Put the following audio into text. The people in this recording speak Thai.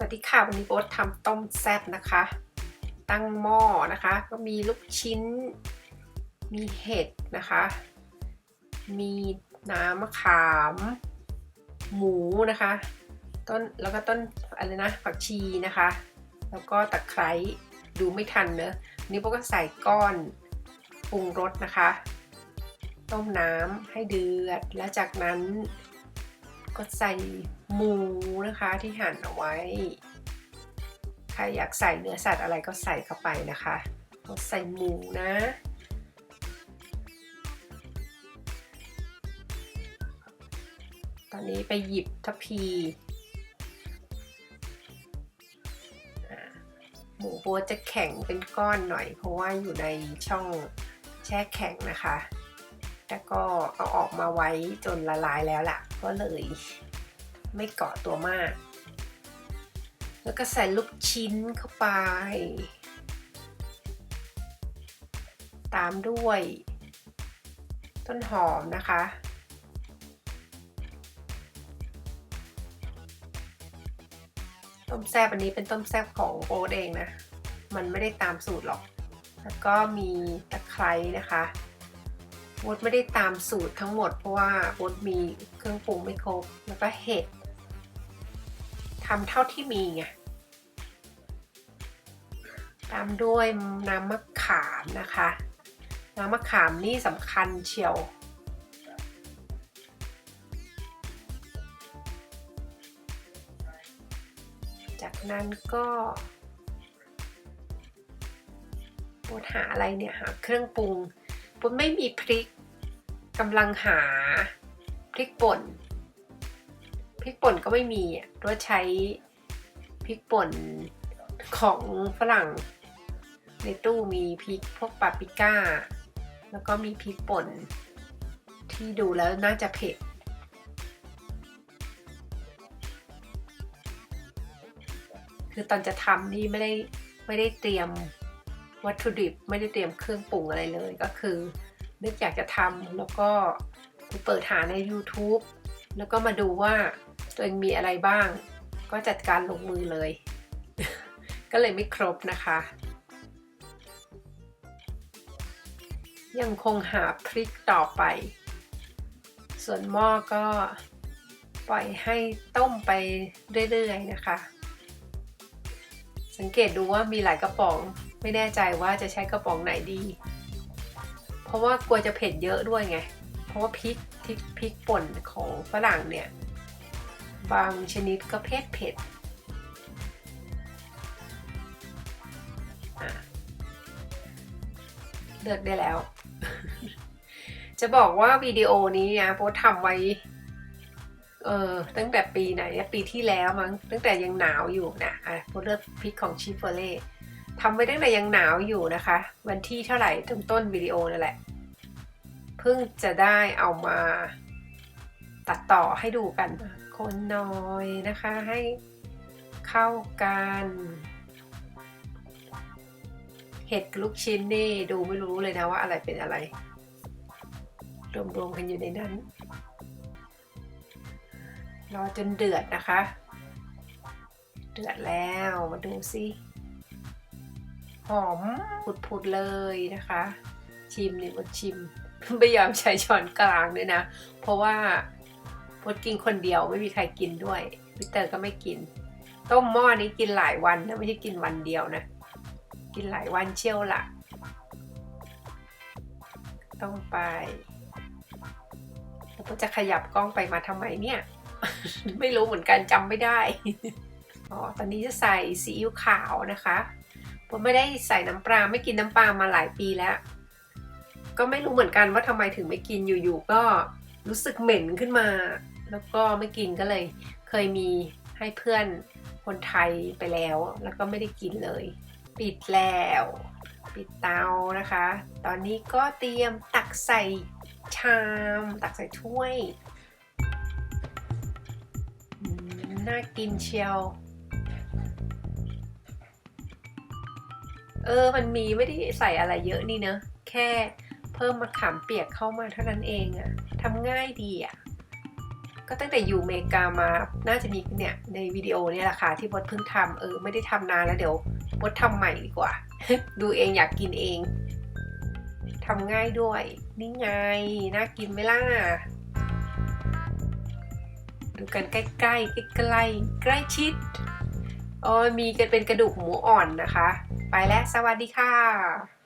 สวัสดีค่ะ วันนี้โบ๊ททำต้มแซ่บนะคะ ตั้งหม้อนะคะ ก็มีลูกชิ้น มีเห็ดนะคะ มีน้ำมะขาม หมูนะคะ ต้นแล้วก็ต้นอะไรนะผักชีนะคะ แล้วก็ตะไคร้ดูไม่ทันเนอะนนี้โบ๊ทก็ใส่ก้อนปรุงรสนะคะ ต้มน้ำให้เดือดแล้วจากนั้น ก็ใส่หมูนะคะที่หั่นเอาไว้ ใครอยากใส่เนื้อสัตว์อะไรก็ใส่เข้าไปนะคะก็ใส่หมูนะตอนนี้ไปหยิบทัพพี หมูโบจะแข็งเป็นก้อนหน่อย เพราะว่าอยู่ในช่องแช่แข็งนะคะแต่ก็เอาออกมาไว้จนละลายแล้วล่ะ ก็เลยไม่เกาะตัวมาก แล้วก็ใส่ลูกชิ้นเข้าไป ตามด้วย ต้นหอมนะคะ ต้มแซบอันนี้เป็นต้มแซบของโอ๊ตเองนะ มันไม่ได้ตามสูตรหรอก แล้วก็มีตะไคร้นะคะ โอ๊ตไม่ได้ตามสูตรทั้งหมดเพราะว่าโอ๊ตมีเครื่องปรุงไม่ครบแล้วก็เห็ดทำเท่าที่มีไงตามด้วยน้ำมะขามนะคะ น้ำมะขามนี่สำคัญเชียว จากนั้นก็ปวดหาอะไรเนี่ย หาเครื่องปรุง ปวดไม่มีพริกกำลังหาพริกป่น พริกป่นก็ไม่มีอะตัวใช้พริกป่นของฝรั่ง ในตู้มีพริกพวกปาปริก้า แล้วก็มีพริกป่น ที่ดูแล้วน่าจะเผ็ดคือตอนจะทำนี่ไม่ได้ไม่ได้เตรียม วัตถุดิบไม่ได้เตรียมเครื่องปรุงอะไรเลยก็คือ นึกอยากจะทำแล้วก็เปิดหาใน YouTube แล้วก็มาดูว่าตัวเองมีอะไรบ้าง ก็จัดการลงมือเลย ก็เลยไม่ครบนะคะ ยังคงหาพริกต่อไป ส่วนหม้อก็ปล่อยให้ต้มไปเรื่อยๆนะคะ สังเกตดูว่ามีหลายกระป๋อง ไม่แน่ใจว่าจะใช้กระป๋องไหนดี เพราะว่ากลัวจะเผ็ดเยอะด้วยไง เพราะว่าพริกพริกพริกป่นของฝรั่งเนี่ย บางชนิดก็เผ็ดเผ็ดเลือกได้แล้ว จะบอกว่าวิดีโอนี้นะโพสทำไว้ เออตั้งแต่ปีไหนปีที่แล้วมั้งตั้งแต่ยังหนาวอยู่นะอะโพสเลือกพริกของชิฟเฟอร์เล่ ทำไว้ตั้งแต่ยังหนาวอยู่นะคะ วันที่เท่าไหร่ต้นต้นวิดีโอนั่นแหละ เพิ่งจะได้เอามาตัดต่อให้ดูกัน คนน้อยนะคะให้เข้ากัน เห็ดลูกชิ้นนี่ดูไม่รู้เลยนะว่าอะไรเป็นอะไร รวมๆกันอยู่ในนั้น รอจนเดือดนะคะ เดือดแล้วมาดูสิ หอมผุดๆเลยนะคะ ชิมเนี่ยมดชิมพยายามใช้ช้อนกลางด้วยนะ เพราะว่าพดกินคนเดียวไม่มีใครกินด้วยพี่เตอร์ก็ไม่กิน ต้มหม้อนี้กินหลายวันนะไม่ใช่กินวันเดียวนะ กินหลายวันเชี่ยวละต้องไปแล้วก็จะขยับกล้องไปมาทำไมเนี่ย ไม่รู้เหมือนกันจำไม่ได้อ๋อตอนนี้จะใส่ซีอิ๊วขาวนะคะ ผมไม่ได้ใส่น้ำปลาไม่กินน้ำปลามาหลายปีแล้ว ก็ไม่รู้เหมือนกันว่าทำไมถึงไม่กินอยู่ๆก็รู้สึกเหม็นขึ้นมา แล้วก็ไม่กินก็เลย เคยมีให้เพื่อนคนไทยไปแล้ว แล้วก็ไม่ได้กินเลย ปิดแล้ว ปิดเตานะคะ ตอนนี้ก็เตรียมตักใส่ชาม ตักใส่ถ้วยน่ากินเชียว เออ มันมีไม่ได้ใส่อะไรเยอะนี่เนอะ แค่เพิ่มมะขามเปียกเข้ามาเท่านั้นเองอะทำง่ายดีอะก็ตั้งแต่อยู่อเมริกามา น่าจะมีเนี่ยในวิดีโอเนี่ยแหละค่ะที่บดเพิ่งทำเออไม่ได้ทำนานแล้วเดี๋ยวบดทำใหม่ดีกว่า ดูเองอยากกินเองทำง่ายด้วย นี่ไง น่ากินไหมล่ะ ดูกันใกล้ๆใกล้ใกล้ใกล้ชิดอ้ยมีกันเป็นกระดูกหมูอ่อนนะคะ ไปแล้ว สวัสดีค่ะ